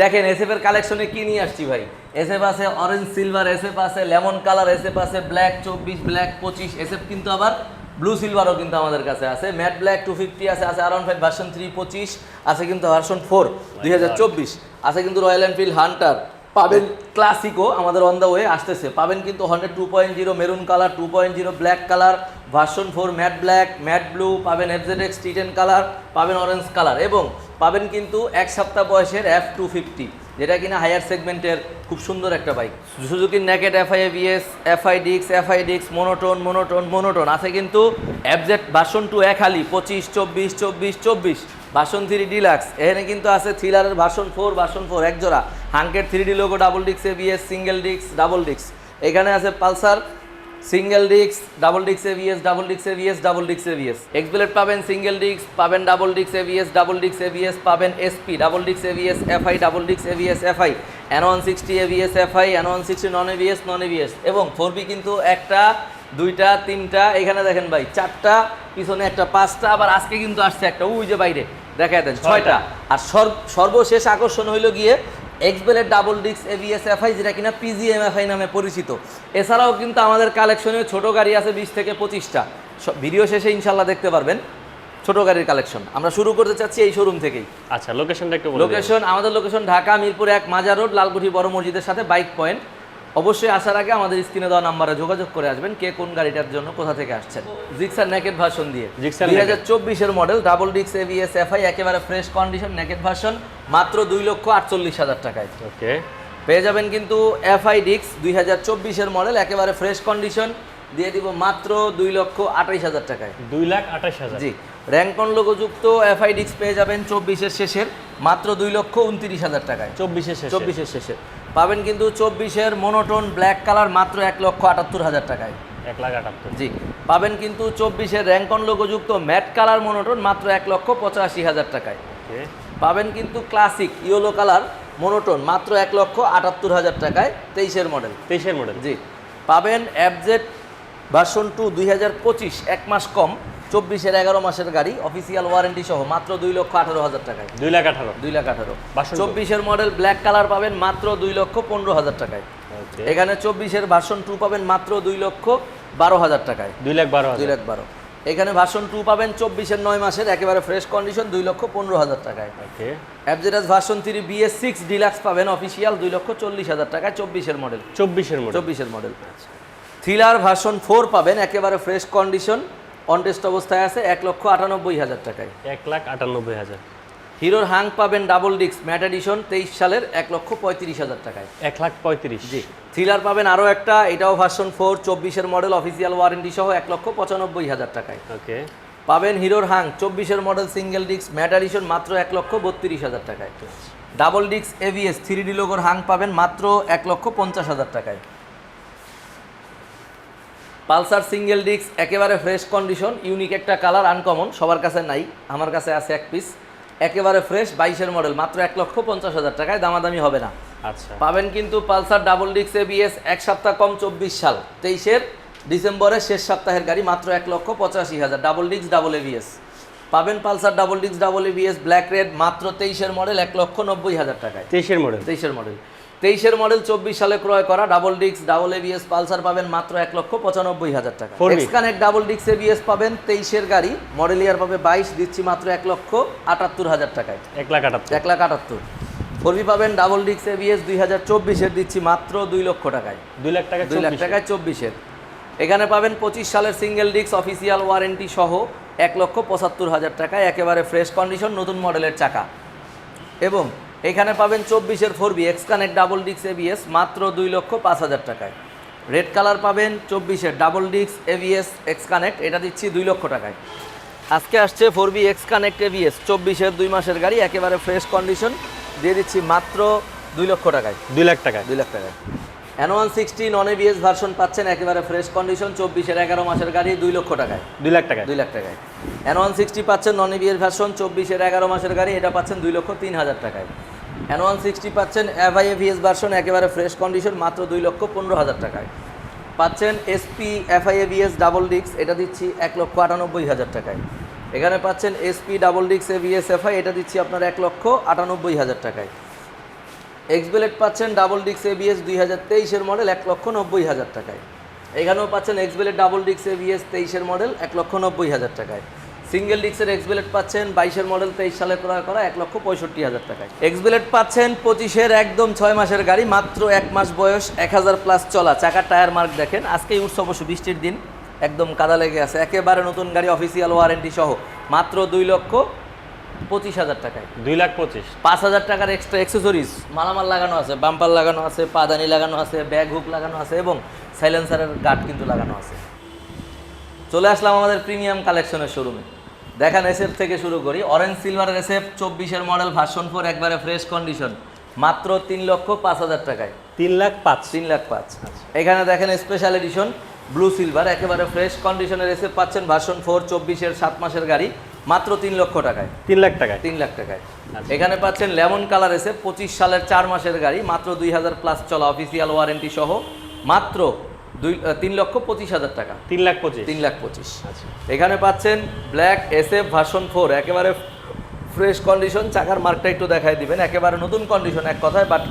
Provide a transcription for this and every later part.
দেখেন এসএফ এর কালেকশনে কি নিয়ে আসছি ভাই? এসএফ আছে অরেঞ্জ সিলভার এসএফ আছে লেমন কালার এসএফ আছে ব্ল্যাক চব্বিশ ব্ল্যাক পঁচিশ এসএফ কিন্তু আবার ব্লু সিলভারও কিন্তু আমাদের কাছে আছে। ম্যাট ব্ল্যাক টু ফিফটি আছে আছে আরাউন্ড ফাইভ ভার্সন থ্রি পঁচিশ, আছে কিন্তু ভার্সন ফোর দুই হাজার চব্বিশ, আছে কিন্তু রয়্যাল এনফিল্ড হান্টার পাবেন ক্লাসিকও আমাদের অন দ্য ওয়ে আসতেছে। পাবেন কিন্তু hundred two point zero maroon colour two point zero black colour version four matte black matte blue পাবেন FZ X T ten colour পাবেন অরেঞ্জ কালার এবং পাবেন কিন্তু এক সপ্তাহ বয়সের এফ টু ফিফটি যেটা কিনা হায়ার সেগমেন্টের খুব সুন্দর একটা bike সুজুকির naked FI ABS FI ডিক্স এফআই ডিক্স মোনোটোন মোনোটোন মোনোটোন আছে কিন্তু অ্যাবজেট ভার্সন টু এক হালি, পঁচিশ, চব্বিশ চব্বিশ চব্বিশ। ভার্সন থ্রি ডিলাক্স এখানে কিন্তু আছে থ্রিলারের ভার্সন ফোর ভার্সন ফোর একজোড়া হাঙ্কের থ্রি ডি লোগো ডাবল ডিক্স এভিএস সিঙ্গেল ডিক্স ডাবল ডিক্স এখানে আছে পালসার সিঙ্গেল ডিক্স ডাবল ডিক্স এভিএস ডাবল ডিক্স এভিএস ডাবল ডিক্স এভিএস এক্সবিলেট পাবেন সিঙ্গেল ডিক্স পাবেন ডাবল ডিক্স এভিএস ডাবল ডিক্স এভিএস পাবেন এসপি ডাবল ডিক্স এভিএস এফআই ডাবল ডিক্স ABS FI N one sixty ABS FI N one sixty non ABS নন এভিএস এবং ফোর বি কিন্তু একটা দুইটা তিনটা এখানে দেখেন ভাই চারটা পিছনে একটা পাঁচটা আবার আজকে কিন্তু আসছে একটা ওই যে বাইরে দেখা দেন ছয়টা আর সর্ব- সর্বশেষ আকর্ষণ হইল গিয়ে এক্সবেলের ডাবল ডিস্ক এবিএস এফআই যেটা কিনা পিজিএমএফআই নামে পরিচিত। এছাড়াও কিন্তু আমাদের কালেকশনে ছোট গাড়ি আছে বিশ থেকে পঁচিশটা। ভিডিও শেষে ইনশাল্লাহ দেখতে পারবেন ছোট গাড়ির কালেকশন আমরা শুরু করতে চাচ্ছি এই শোরুম থেকেই। আচ্ছা লোকেশনটা একটু লোকেশন আমাদের লোকেশন ঢাকা মিরপুর এক মাজার রোড লালকুঠি বড় মসজিদের সাথে বাইক পয়েন্ট অবশ্যই আসার আগে আমাদের স্ক্রিনে দেওয়া নাম্বারে যোগাযোগ করে আসবেন কে কোন গাড়িটার জন্য কোথা থেকে আসছেন। জিক্সার নেকেট ভার্সন দিয়ে। দুই হাজার চব্বিশের মডেল ডাবল ডিক্স এভিএস এফআই একেবারে ফ্রেশ কন্ডিশন নেকেট ভার্সন মাত্র দুই লক্ষ আটচল্লিশ হাজার টাকায়। ওকে পেয়ে যাবেন কিন্তু এফআই ডিক্স দুই হাজার চব্বিশের মডেল একেবারে ফ্রেশ কন্ডিশন দিয়ে দিব মাত্র দুই লক্ষ আঠাইশ হাজার টাকায়। দুই লাখ আঠাশ হাজার। জি। র্যাঙ্কন লোগোযুক্ত এফআই ডিক্স পেয়ে যাবেন চব্বিশের শেষের মাত্র দুই লক্ষ উনত্রিশ হাজার টাকায়। চব্বিশে শেষ চব্বিশের শেষে পাবেন কিন্তু চব্বিশের মনোটোন ব্ল্যাক কালার মাত্র এক লক্ষ আটাত্তর হাজার টাকায়। এক লাখ আটাত্তর। জি পাবেন কিন্তু চব্বিশের র্যাঙ্কন লোগোযুক্ত ম্যাট কালার মনোটোন মাত্র এক লক্ষ পঁচাশি হাজার টাকায়। পাবেন কিন্তু ক্লাসিক ইয়েলো কালার মনোটোন মাত্র এক লক্ষ আটাত্তর হাজার টাকায় তেইশের মডেল। তেইশের মডেল। জি পাবেন অ্যাবজেট ভার্সন টু দুই হাজার পঁচিশ এক মাস কম। চব্বিশের এগারো মাসের গাড়ি অফিসিয়াল ওয়ারেন্টি সহ মাত্র দুই লক্ষ আঠারো হাজার টাকায়। দুই লাখ আঠারো। দুই লাখ আঠারো। ভার্সন চব্বিশের মডেল ব্ল্যাক কালার পাবেন মাত্র দুই লক্ষ পনেরো হাজার টাকায়। এখানে চব্বিশের ভার্সন টু পাবেন মাত্র দুই লক্ষ বারো হাজার টাকায়। দুই লাখ বারো দুই লাখ বারো। এখানে ভার্সন টু পাবেন চব্বিশের নয় মাসের একেবারে ফ্রেশ কন্ডিশন দুই লক্ষ পনেরো হাজার টাকায়। Okay অ্যাবজেরাস version three BS six deluxe পাবেন অফিসিয়াল দুই লক্ষ চল্লিশ হাজার টাকায় চব্বিশের মডেল চব্বিশের মডেল চব্বিশের মডেল থ্রিলার ভার্সন ফোর পাবেন একেবারে ফ্রেশ কন্ডিশন অনটেস্ট অবস্থায় আছে এক লক্ষ আটানব্বই হাজার টাকায়। এক লাখ আটানব্বই হাজার। হিরোর হাং পাবেন ডাবল ডিস্ক ম্যাট এডিশন তেইশ সালের এক লক্ষ পঁয়ত্রিশ হাজার টাকায়। এক লাখ পঁয়ত্রিশ। জি থ্রিলার পাবেন আরও একটা এটাও ভার্সন ফোর চব্বিশের মডেল অফিসিয়াল ওয়ারেন্টি সহ এক লক্ষ পঁচানব্বই হাজার টাকায়। ওকে। পাবেন হিরোর হাং চব্বিশের model single disc matte edition মাত্র এক লক্ষ বত্রিশ হাজার টাকায়। Double disc ABS three D লোগোর Hunk পাবেন মাত্র এক লক্ষ পঞ্চাশ হাজার টাকায়। পালসার সিঙ্গেল ডিস্ক একেবারে ফ্রেশ কন্ডিশন ইউনিক একটা কালার আনকমন সবার কাছে নাই আমার কাছে আছে এক পিস একেবারে ফ্রেশ বাইশের মডেল মাত্র এক লক্ষ পঞ্চাশ হাজার টাকায় দামাদামি হবে না। আচ্ছা। পাবেন কিন্তু পালসার ডাবল ডিক্স এবিএস এক সপ্তাহ কম চব্বিশ সাল তেইশের ডিসেম্বরের শেষ সপ্তাহের গাড়ি মাত্র এক লক্ষ পঁচাশি হাজার ডাবল ডিক্স ডাবল এবিএস পাবেন পালসার ডাবল ডিক্স ডাবল এবিএস ব্ল্যাক রেড মাত্র তেইশের মডেল এক লক্ষ নব্বই হাজার টাকায়। তেইশের মডেল তেইশের মডেল তেইশের মডেল চব্বিশ সালে ক্রয় করা ডাবল ডিক্স ডাবল এবিএস পালসার পাবেন মাত্র এক লক্ষ পঁচানব্বই হাজার টাকা। 4B এক্সকানেক্ট ডাবল ডিক্স এবিএস পাবেন তেইশের গাড়ি মডেল ইয়ার পাবে বাইশ দিচ্ছি মাত্র এক লক্ষ আটাত্তর হাজার টাকায়। এক লাখ আটাত্তর। এক লাখ আটাত্তর। ফোরবি পাবেন ডাবল ডিক্স এবিএস দুই হাজার চব্বিশের দিচ্ছি মাত্র দুই লক্ষ টাকায়। দুই লাখ টাকা দুই লাখ টাকায় চব্বিশের। এখানে পাবেন পঁচিশ সালের সিঙ্গেল ডিক্স অফিসিয়াল ওয়ারেন্টি সহ এক লক্ষ পঁচাত্তর হাজার টাকায় একেবারে ফ্রেশ কন্ডিশন নতুন মডেলের চাকা। এবং এখানে পাবেন চব্বিশের four B X connect double ডিক্স এবিএস মাত্র দুই লক্ষ পাঁচ হাজার টাকায়। রেড কালার পাবেন চব্বিশের ডাবল ডিক্স এভিএস এক্স কানেক্ট এটা দিচ্ছি দুই লক্ষ টাকায়। আজকে আসছে four B X connect ABS চব্বিশের দুই মাসের গাড়ি একেবারে ফ্রেশ কন্ডিশন দিয়ে দিচ্ছি মাত্র দুই লক্ষ টাকায়। দুই লাখ টাকায়। দুই লাখ টাকায়। N one sixty non ABS version পাচ্ছেন একেবারে ফ্রেশ কন্ডিশন চব্বিশের এগারো মাসের গাড়ি দুই লক্ষ টাকায়। দুই লাখ টাকায়। দুই লাখ টাকায়। এন ওয়ান সিক্সটি পাচ্ছেন নন এবিএস ভার্সন চব্বিশের এগারো মাসের গাড়ি এটা পাচ্ছেন দুই লক্ষ তিন হাজার টাকায়। এন ওয়ান সিক্সটি পাচ্ছেন এফআই এভিএস ভার্সন একেবারে ফ্রেশ কন্ডিশন মাত্র দুই লক্ষ পনেরো হাজার টাকায়। পাচ্ছেন এসপি এফআই এভিএস ডাবল ডিক্স এটা দিচ্ছি এক লক্ষ আটানব্বই হাজার টাকায়। এখানে পাচ্ছেন এসপি ডাবল ডিক্স এভিএস এফআই এটা দিচ্ছি আপনার এক লক্ষ আটানব্বই হাজার টাকায়। এক্সবেলেট পাচ্ছেন ডাবল ডিক্স এবিএস দুই হাজার তেইশের মডেল এক লক্ষ নব্বই হাজার টাকায়। এখানেও পাচ্ছেন এক্সবেলেট ডাবল ডিক্স এবিএস তেইশের মডেল এক লক্ষ নব্বই হাজার টাকায়। সিঙ্গেল ডিক্সের এক্সবেলেট পাচ্ছেন বাইশের মডেল তেইশ সালে ক্রয় করা এক লক্ষ পঁয়ষট্টি হাজার টাকায়। এক্সবেলেট পাচ্ছেন পঁচিশের একদম ছয় মাসের গাড়ি মাত্র এক মাস বয়স এক হাজার প্লাস চলা। চাকার টায়ার মার্ক দেখেন আজকেই উৎসব অবশ্য বৃষ্টির দিন একদম কাদা লেগে আছে। একেবারে নতুন গাড়ি অফিসিয়াল ওয়ারেন্টি সহ মাত্র দুই লক্ষ পঁচিশ হাজার টাকায়। দুই লাখ পঁচিশ। পাঁচ হাজার টাকার এক্সট্রা অ্যাক্সেসরিজ মালামাল লাগানো আছে বাম্পার লাগানো আছে পাদানি লাগানো আছে ব্যাগ হুক লাগানো আছে এবং সাইলেন্সারের গার্ড কিন্তু লাগানো আছে। চলে আসলাম আমাদের প্রিমিয়াম কালেকশনের শোরুমে দেখান এসএফ থেকে শুরু করি। অরেঞ্জ সিলভারের এসএফ চব্বিশের মডেল ভার্সন ফোর একবারে ফ্রেশ কন্ডিশন মাত্র তিন লক্ষ পাঁচ হাজার টাকায়। তিন লাখ পাঁচ। তিন লাখ পাঁচ। এখানে দেখেন স্পেশাল এডিশন ব্লু সিলভার একেবারে ফ্রেশ কন্ডিশনের এসএফ পাচ্ছেন ভার্সন ফোর চব্বিশের সাত মাসের গাড়ি। মাত্র তিন লক্ষ টাকায়। তিন লাখ টাকায়। তিন লাখ টাকায়। আচ্ছা। এখানে পাচ্ছেন লেমন কালার এসে পঁচিশ সালের চার মাসের গাড়ি। মাত্র দুই হাজার প্লাস চলা অফিসিয়াল ওয়ারেন্টি সহ। মাত্র দুই তিন লক্ষ পঁচিশ হাজার টাকা। তিন লাখ পঁচিশ। তিন লাখ পঁচিশ। আচ্ছা। এখানে পাচ্ছেন black S F version four একেবারে ফ্রেশ কন্ডিশন চাকার মার্কটা একটু দেখাই দিবেন। একেবারে নতুন কন্ডিশন এক কথায় বাট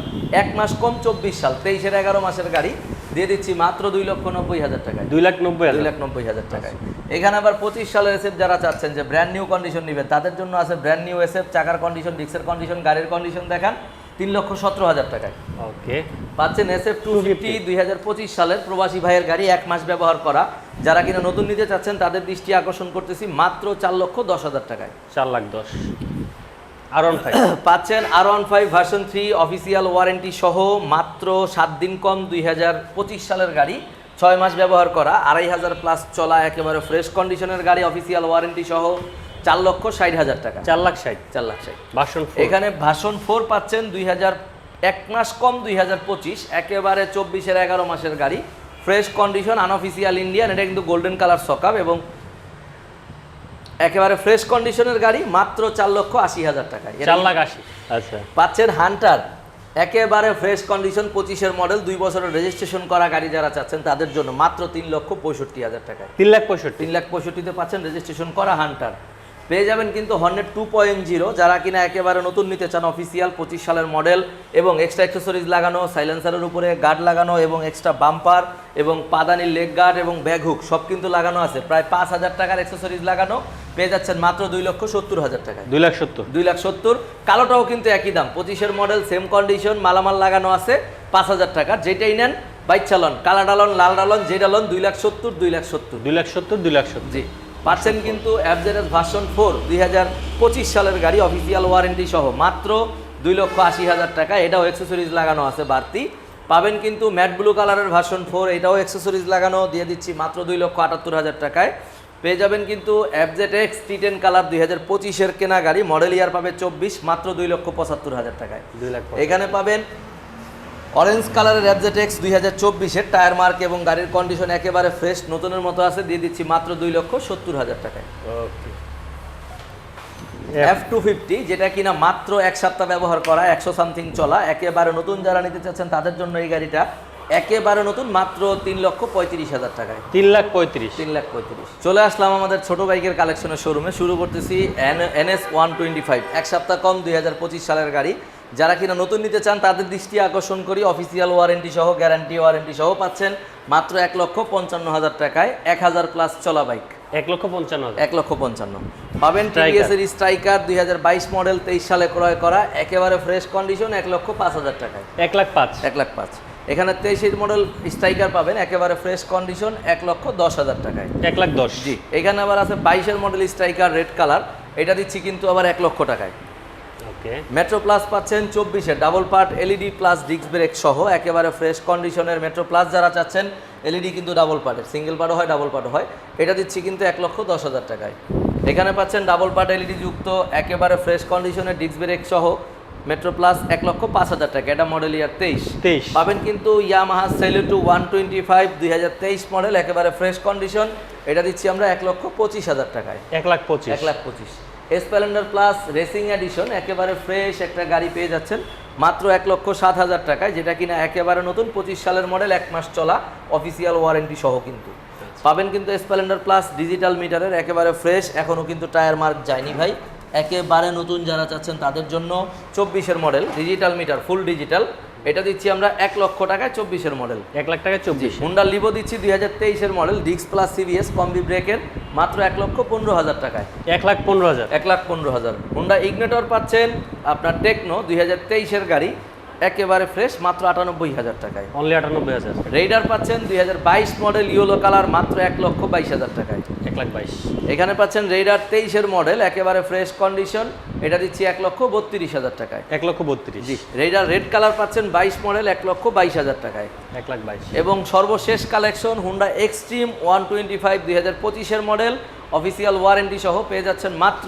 এক মাস কম চব্বিশ সাল তেইশের এগারো মাসের গাড়ি। দিয়ে দিচ্ছি মাত্র দুই লক্ষ নব্বই হাজার টাকায়। দুই লাখ নব্বই দুই লাখ নব্বই হাজার টাকায়। এখানে আবার পঁচিশ সালের এসএফ যারা চাচ্ছেন যে ব্র্যান্ড নিউ কন্ডিশন নেবেন তাদের জন্য আছে ব্র্যান্ড নিউ এসএফ চাকার কন্ডিশন ডিক্সের কন্ডিশন গাড়ির কন্ডিশন দেখান। তিন লক্ষ সতেরো হাজার টাকায়। ওকে। পাচ্ছেন এসএফ টু ফিফটি দুই হাজার পঁচিশ সালের প্রবাসী ভাইয়ের গাড়ি এক মাস ব্যবহার করা। যারা কিনা নতুন নিতে চাচ্ছেন তাদের দৃষ্টি আকর্ষণ করতেছি মাত্র চার লক্ষ দশ হাজার টাকায়। চার লাখ দশ। আর ওয়ান ফাইভ পাচ্ছেন R one five version three official warranty সহ মাত্র সাত দিন কম দুই হাজার পঁচিশ সালের গাড়ি। ছয় মাস ব্যবহার করা আড়াই হাজার প্লাস চলা একেবারে ফ্রেশ কন্ডিশনের গাড়ি অফিসিয়াল ওয়ারেন্টি সহ। চার লক্ষ ষাট হাজার টাকা। চার লাখ ষাট। চার লাখ ষাট। বাসন এখানে ভাষণ ফোর পাচ্ছেন দুই হাজার এক মাস কম দুই হাজার পঁচিশ। একেবারে চব্বিশের এগারো মাসের গাড়ি। ফ্রেশ কন্ডিশন আনঅফিসিয়াল ইন্ডিয়ান এটা কিন্তু গোল্ডেন কালার সকাপ এবং একেবারে ফ্রেশ কন্ডিশনের গাড়ি মাত্র চার লক্ষ আশি হাজার টাকায় এটা চার লাখ আশি। আচ্ছা। পাচ্ছেন হান্টার একেবারে ফ্রেশ কন্ডিশন পঁচিশের মডেল দুই বছরের রেজিস্ট্রেশন করা গাড়ি যারা চাচ্ছেন তাদের জন্য মাত্র তিন লক্ষ পঁয়ষট্টি হাজার টাকায় তিন লাখ পঁয়ষট্টি। তিন লাখ পঁয়ষট্টিতে পাচ্ছেন রেজিস্ট্রেশন করা হান্টার পেয়ে যাবেন কিন্তু হর্নেট টু পয়েন্ট জিরো যারা কিনা একেবারে নতুন নিতে চান অফিসিয়াল পঁচিশ সালের মডেল এবং এক্সট্রা অ্যাক্সেসরিজ লাগানো সাইলেন্সারের উপরে গার্ড লাগানো এবং এক্সট্রা বাম্পার এবং পাদানি লেগ গার্ড এবং ব্যাগ হুক সব কিন্তু লাগানো আছে। প্রায় পাঁচ হাজার টাকার অ্যাক্সেসরিজ লাগানো পেয়ে যাচ্ছেন মাত্র দুই লক্ষ সত্তর হাজার টাকায়। দুই লাখ সত্তর। দুই লাখ সত্তর। কালোটাও কিন্তু একই দাম। পঁচিশের মডেল সেম কন্ডিশন মালামাল লাগানো আছে পাঁচ হাজার টাকা যেটাই নেন বাইক চালন কালা ডালন লাল ডালন যে ডালন দুই লাখ সত্তর দুই লাখ সত্তর। দুই লাখ সত্তর দুই লাখ সত্তর। জি। পাচ্ছেন কিন্তু অ্যাপজেডএস ভার্সন ফোর দুই হাজার পঁচিশ সালের গাড়ি অফিসিয়াল ওয়ারেন্টি সহ। মাত্র দুই লক্ষ আশি হাজার টাকা। এটাও অ্যাক্সেসরিজ লাগানো আছে বাড়তি। পাবেন কিন্তু ম্যাট ব্লু কালারের ভার্সন ফোর এটাও অ্যাক্সেসরিজ লাগানো। দিয়ে দিচ্ছি মাত্র দুই লক্ষ আটাত্তর হাজার টাকায়। পেয়ে যাবেন কিন্তু অ্যাপজেট এক্স টি টেন কালার দুই হাজার পঁচিশের কেনা গাড়ি। মডেল ইয়ার পাবে চব্বিশ মাত্র দুই লক্ষ পঁচাত্তর হাজার টাকায়। দুই লাখ এখানে পাবেন অরেঞ্জ কালারের অ্যাবজেট এক্স দুই হাজার চব্বিশের টায়ার মার্ক এবং গাড়ির কন্ডিশন একেবারে ফ্রেশ নতুনের মতো আছে দিয়ে দিচ্ছি মাত্র দুই লক্ষ সত্তর হাজার টাকায়। ওকে এফ টু ফিফটি যেটা কিনা মাত্র এক সপ্তাহ ব্যবহার করা একশো সামথিং চলা একেবারে নতুন যারা নিতে চাচ্ছেন তাদের জন্য এই গাড়িটা একেবারে নতুন মাত্র তিন লক্ষ পঁয়ত্রিশ হাজার টাকায়। তিন লাখ পঁয়ত্রিশ। তিন লাখ পঁয়ত্রিশ। চলে আসলাম আমাদের ছোট বাইকের কালেকশনের শোরুমে শুরু করতেছি N NS one twenty five এক সপ্তাহ কম দুই হাজার পঁচিশ সালের গাড়ি। যারা কিনা নতুন নিতে চান তাদের দৃষ্টি আকর্ষণ করি অফিসিয়াল ওয়ারেন্টি সহ গ্যারান্টি ওয়ারেন্টি সহ পাচ্ছেন মাত্র এক লক্ষ পঞ্চান্ন হাজার টাকায় এক হাজার প্লাস চলা বাইক এক লক্ষ পঞ্চান্ন এক লক্ষ পঞ্চান্ন। পাবেন Striker। টিভিএস এর স্ট্রাইকার দুই হাজার বাইশ মডেল তেইশ সালে ক্রয় করা একেবারে ফ্রেশ কন্ডিশন এক লক্ষ পাঁচ হাজার টাকায়। এক লাখ পাঁচ। এক লাখ পাঁচ। এখানে তেইশের মডেল স্ট্রাইকার পাবেন একেবারে ফ্রেশ কন্ডিশন এক লক্ষ দশ হাজার টাকায়। এক লাখ দশ। জি এখানে আবার আছে বাইশের মডেল স্ট্রাইকার রেড কালার এটা দিচ্ছি কিন্তু আবার এক লক্ষ টাকায়। মেট্রো প্লাস পাচ্ছেন চব্বিশে double part LED plus disc brake সহ একেবারে ফ্রেশ কন্ডিশনের মেট্রো প্লাস যারা চাচ্ছেন এলইডি কিন্তু ডাবল পার্টের সিঙ্গেল পার্টও হয় ডাবল পার্টও হয়। এটা দিচ্ছি কিন্তু এক লক্ষ দশ হাজার টাকায়। এখানে পাচ্ছেন ডাবল পার্ট এলইডি যুক্ত একেবারে ফ্রেশ কন্ডিশনের ডিস্ক ব্রেক সহ মেট্রো প্লাস এক লক্ষ পাঁচ হাজার টাকা। এটা মডেল ইয়ার তেইশ। তেইশ। পাবেন কিন্তু Yamaha Saluto one twenty five দুই হাজার তেইশ মডেল একেবারে ফ্রেশ কন্ডিশন এটা দিচ্ছি আমরা এক লক্ষ পঁচিশ হাজার টাকায়। এক লাখ পঁচিশ। এক লাখ পঁচিশ। স্প্লেন্ডার প্লাস রেসিং অ্যাডিশন একেবারে ফ্রেশ একটা গাড়ি পেয়ে যাচ্ছেন। মাত্র এক লক্ষ সাত হাজার টাকায়, যেটা কিনা একেবারে নতুন, পঁচিশ সালের মডেল এক মাস চলা অফিসিয়াল ওয়ারেন্টি সহ কিন্তু। পাবেন কিন্তু স্প্লেন্ডার প্লাস ডিজিটাল মিটারের একেবারে ফ্রেশ এখনও কিন্তু টায়ার মার্ক যায়নি ভাই। একেবারে নতুন যারা চাচ্ছেন তাদের জন্য চব্বিশের model digital meter full digital এটা দিচ্ছি আমরা এক লক্ষ টাকায় চব্বিশের মডেল এক লাখ টাকায় চব্বিশ। হুন্ডা লিভো দিচ্ছি দুই হাজার তেইশের মডেল ডিক্স প্লাস সিবিএস কম্বি ব্রেকের মাত্র এক লক্ষ পনেরো হাজার টাকায়। এক লাখ পনেরো হাজার। এক লাখ পনেরো হাজার। হুন্ডা ইগনেটর পাচ্ছেন আপনার টেকনো দুই হাজার তেইশের গাড়ি একেবারে ফ্রেশ মাত্র আটানব্বই হাজার টাকায়। অনলি আটানব্বই হাজার। রেইডার পাচ্ছেন দুই হাজার বাইশ মডেল ইয়েলো কালার মাত্র এক লক্ষ বাইশ হাজার টাকায়। এক লাখ বাইশ। এখানে পাচ্ছেন রেইডার তেইশের মডেল একেবারে ফ্রেশ কন্ডিশন এটা দিচ্ছি এক লক্ষ বত্রিশ হাজার টাকায়। এক লক্ষ বত্রিশ। জি রেইডার রেড কালার পাচ্ছেন বাইশ মডেল এক লক্ষ বাইশ হাজার টাকায়। এক লাখ বাইশ। এবং সর্বশেষ collection Honda Xtreme one twenty five দুই হাজার পঁচিশের মডেল অফিসিয়াল ওয়ারেন্টি সহ পেয়ে যাচ্ছেন মাত্র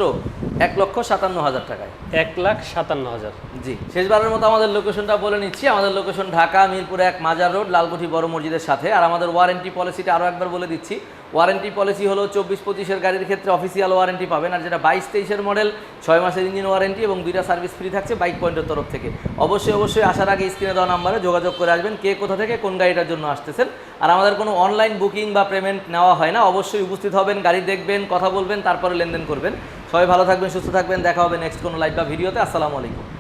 এক লক্ষ সাতান্ন হাজার টাকায়। এক লাখ সাতান্ন হাজার। জি শেষবারের মতো আমাদের লোকেশনটা বলে নিচ্ছি। আমাদের লোকেশন ঢাকা মিরপুর এক মাজার রোড লালকুঠি বড় মসজিদের সাথে। আর আমাদের ওয়ারেন্টি পলিসিটা আরও একবার বলে দিচ্ছি। ওয়ারেন্টি পলিসি হলো চব্বিশ পঁচিশের গাড়ির ক্ষেত্রে অফিসিয়াল ওয়ারেন্টি পাবেন। আর যেটা বাইশ তেইশের মডেল ছয় মাসের ইঞ্জিন ওয়ারেন্টি এবং দুইটা সার্ভিস ফ্রি থাকছে বাইক পয়েন্টের তরফ থেকে। অবশ্যই অবশ্যই আসার আগে স্ক্রিনে দেওয়া নাম্বারে যোগাযোগ করে আসবেন কে কোথা থেকে কোন গাড়িটার জন্য আসতেছেন। আর আমাদের কোনো অনলাইন বুকিং বা পেমেন্ট নেওয়া হয় না। অবশ্যই উপস্থিত হবেন গাড়ি দেখবেন কথা বলবেন তারপরে লেনদেন করবেন। সবাই ভালো থাকবেন সুস্থ থাকবেন দেখা হবে নেক্সট কোনো লাইভ বা ভিডিওতে আসসালামু আলাইকুম।